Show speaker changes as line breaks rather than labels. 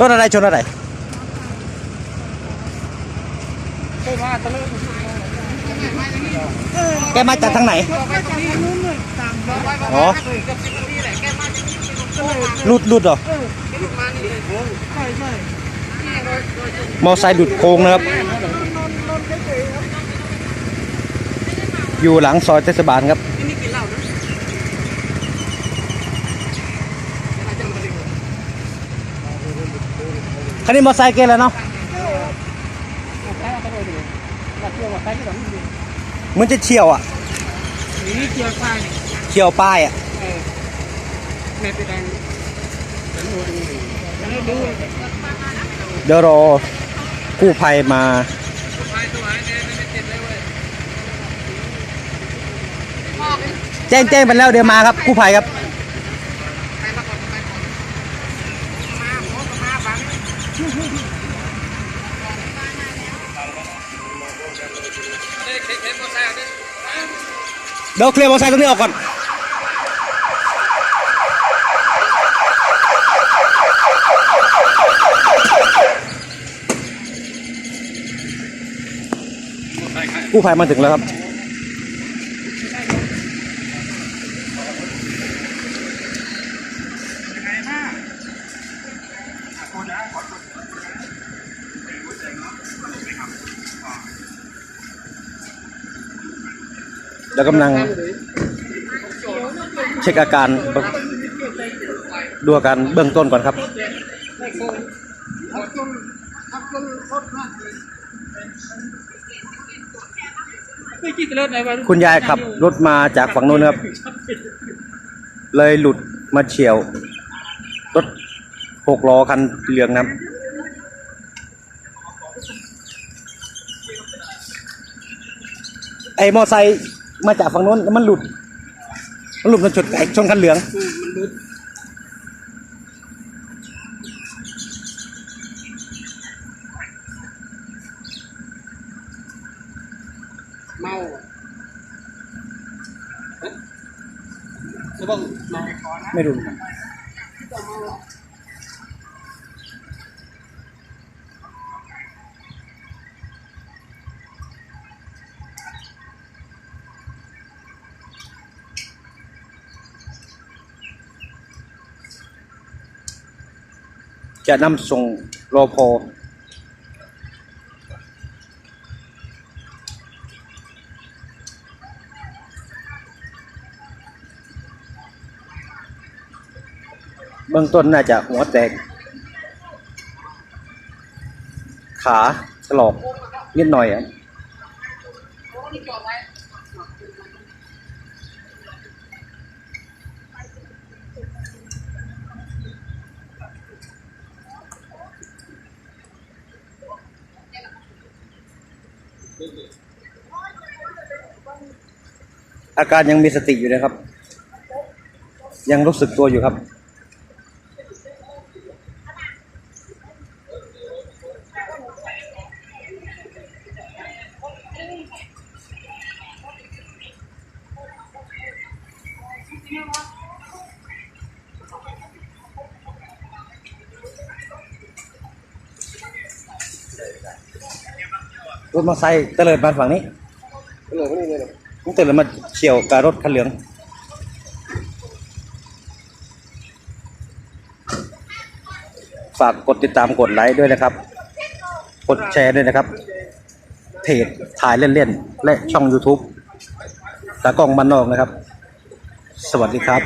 รถอะไรชนอะไร
เคยมาตะลึง
แกมาจากทางไหน
ไปตรงนี้นู้นเลยตามไปไป
อ๋อ
กับสิบนาทีแหละแกมาจากนี่ก็เลย
หลุดลุดเหรอ
เออแกลุกมานี่เลยใช่ใช่
มอไซค์หลุดโค้งนะครับ อยู่หลังซอยเทศบาลครับ
ที่นี่กินเหล้านะ
คันนี้มอไซค์แกแล้วเนาะ
ใช่เอาไปเลยดิมาเที่ยวมาใช้ที่แบบนี้ดิ
เหมือนจะเฉียวอะ
นี่เที่ยวใช่นี่
เฉียวป้ายอะ
เออแม่ไปดังฉันดูดูดูดู
เดี๋ยวรอกู้ภัยมา
ไปตัวหายเนี่ยไม่เจ็บเลยเว้ย
แจ้งแจ้งไปแล้วเดี๋ยวมาครับกู้ภัยครับ
ไปมาก่อนไปก่อนมาหมอมาบัง เดี๋
ยวเคลียร์มอไซค์ตรงนี้ออกก่อนกู้ภัยมาถึงแล้วครับ แล้วกำลังเช็คอาการดูอาการเบื้องต้นก่อนครับ
คุ
ณยายขับรถมาจากฝั่งนู้นครับ เลยหลุดมาเฉียว รถหกล้อคันเหลืองนะไอ้มอไซค์ มาจากฝั่งนู้นแล้วมันหลุด มันหลุดมาชนไอ้ชนคันเหลือง
อืมมันรุดเมาเอ๊ะจะบ้างเมา
ไม่รู้ จะนำส่งรอพอเบื้องต้นน่าจะหัวแตก ขาถลอกนิดหน่อยอะ อาการยังมีสติอยู่นะครับ ยังรู้สึกตัวอยู่ครับ รถมอเตอร์ไซค์เตลิดมาฝั่งนี้
เหลือไม่ได้เลย
มันเตลิดมาเฉียวกับรถคันเหลือง ฝากกดติดตามกดไลค์ด้วยนะครับ กดแชร์ด้วยนะครับ เพจถ่ายเล่นๆ และช่อง YouTube ตากล้องบ้านนอกนะครับ สวัสดีครับ